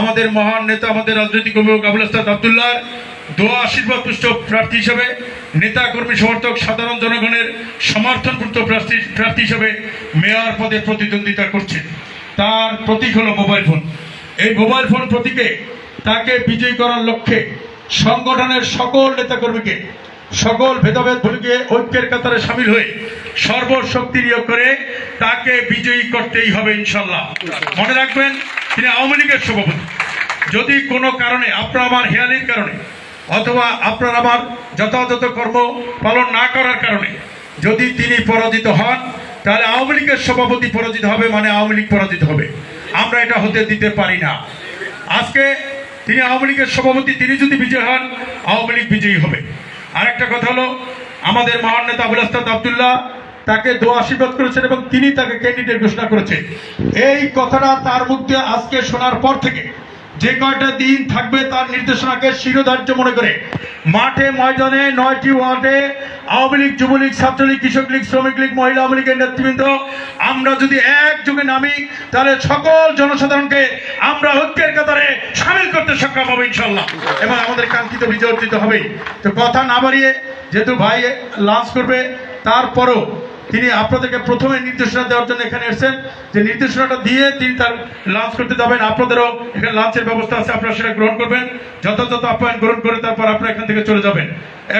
আমাদের মহান নেতা, আমাদের রাজনৈতিক অভিভাবক আবুল আস্তাদ আবদুল্লাহ, দোয়া আশীর্বাদ পুষ্ট প্রার্থী হিসেবে, নেতা কর্মী সমর্থক, সাধারণ জনগণের সমর্থনপুষ্ট প্রার্থী প্রার্থী হিসেবে মেয়র পদে প্রতিদ্বন্দ্বিতা করছে তার প্রতীক হলো মোবাইল ফোন। এই মোবাইল ফোন প্রতীকে তাকে বিজয়ী করার লক্ষ্যে সংগঠনের সকল নেতাকর্মীকে সকল ভেদাভেদ ভুলিকে ঐক্যের কাতারে সামিল হয়ে সর্বশক্তি নিয়োগ করে তাকে বিজয়ী করতেই হবে ইনশাল্লাহ মনে রাখবেন, তিনি আওয়ামী লীগের সভাপতি। যদি কোনো কারণে আপনার আমার হেয়ালির কারণে অথবা আপনার আমার যথাযথ কর্ম পালন না করার কারণে যদি তিনি পরাজিত হন, তাহলে আওয়ামী লীগের সভাপতি পরাজিত হবে মানে আওয়ামী লীগ পরাজিত হবে। আমরা এটা হতে দিতে পারি না। আজকে তিনি আওয়ামী লীগের সভাপতি, তিনি যদি বিজয় হন, আওয়ামী লীগ বিজয়ী হবে। আরেকটা কথা হলো, আমাদের মহান নেতা আবুল আস্তাদ আবদুল্লাহ তাকে দো আশীর্বাদ করেছেন এবং তিনি তাকে ক্যান্ডিডেট ঘোষণা করেছেন। এই কথাটা তার মধ্যে আজকে শোনার পর থেকে যে কয়টা দিন থাকবে তার নির্দেশনাকে শিরোধার্য মনে করে মাঠে, ময়দানে নয়টি ওয়ার্ডে আওয়ামী লীগ, যুবলীগ, ছাত্রলীগ, কৃষক লীগ, শ্রমিক লীগ, মহিলা আওয়ামী লীগের নেতৃবৃন্দ, আমরা যদি একযোগে নামি, তাহলে সকল জনসাধারণকে আমরা ঐক্যের কাতারে সামিল করতে সক্ষম হবে ইনশাল্লাহ এবং আমাদের কাঙ্ক্ষিত বিজয় অর্জিত হবেই। তো কথা না বাড়িয়ে, যেহেতু ভাই লাঞ্চ করবে, তারপরও তিনি আপনাদেরকে প্রথমে নির্দেশনা দেওয়ার জন্য এখানে এসেছেন। যে নির্দেশনাটা দিয়ে তিনি তার লাঞ্চ করতে যাবেন। আপনাদেরও এখানে লাঞ্চের ব্যবস্থা আছে, আপনারা সেটা গ্রহণ করবেন। যথাযথ আপ্যায়ন গ্রহণ করে তারপর আপনারা এখান থেকে চলে যাবেন।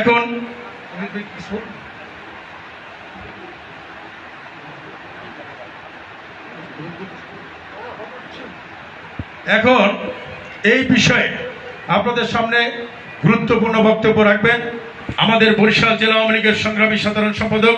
এখন এখন এই বিষয়ে আপনাদের সামনে গুরুত্বপূর্ণ বক্তব্য রাখবেন। আমাদের বরিশাল জেলা আওয়ামী লীগের সংগ্রামী সাধারণ সম্পাদক